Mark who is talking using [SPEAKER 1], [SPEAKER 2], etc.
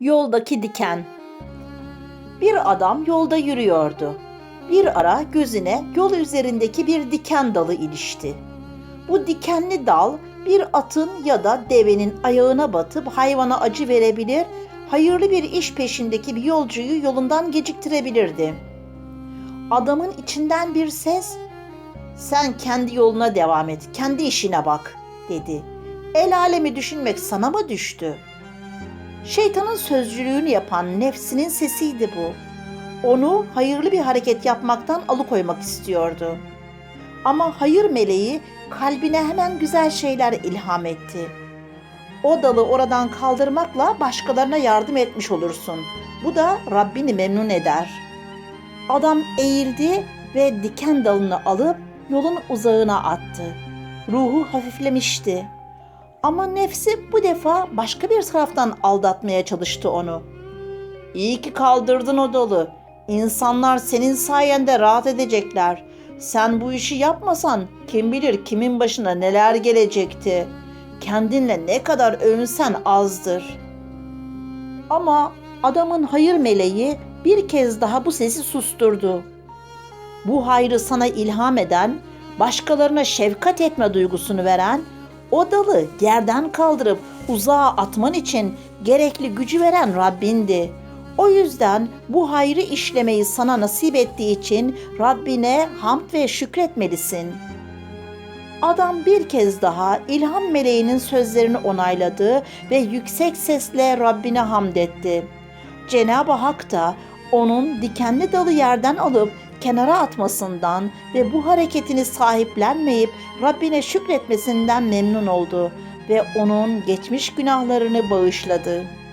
[SPEAKER 1] Yoldaki diken. Bir adam yolda yürüyordu. Bir ara gözüne yol üzerindeki bir diken dalı ilişti. Bu dikenli dal bir atın ya da devenin ayağına batıp hayvana acı verebilir, hayırlı bir iş peşindeki bir yolcuyu yolundan geciktirebilirdi. Adamın içinden bir ses, "Sen kendi yoluna devam et, kendi işine bak." dedi. El alemi düşünmek sana mı düştü? Şeytanın sözcülüğünü yapan nefsinin sesiydi bu. Onu hayırlı bir hareket yapmaktan alıkoymak istiyordu. Ama hayır meleği kalbine hemen güzel şeyler ilham etti. O dalı oradan kaldırmakla başkalarına yardım etmiş olursun. Bu da Rabbini memnun eder. Adam eğildi ve diken dalını alıp yolun uzağına attı. Ruhu hafiflemişti. Ama nefsi bu defa başka bir taraftan aldatmaya çalıştı onu. İyi ki kaldırdın o dalı. İnsanlar senin sayende rahat edecekler. Sen bu işi yapmasan kim bilir kimin başına neler gelecekti. Kendinle ne kadar övünsen azdır. Ama adamın hayır meleği bir kez daha bu sesi susturdu. Bu hayrı sana ilham eden, başkalarına şefkat etme duygusunu veren, o dalı yerden kaldırıp uzağa atman için gerekli gücü veren Rabbindi. O yüzden bu hayrı işlemeyi sana nasip ettiği için Rabbine hamd ve şükretmelisin. Adam bir kez daha ilham meleğinin sözlerini onayladı ve yüksek sesle Rabbine hamd etti. Cenab-ı Hak da onun dikenli dalı yerden alıp kenara atmasından ve bu hareketini sahiplenmeyip Rabbine şükretmesinden memnun oldu ve onun geçmiş günahlarını bağışladı.''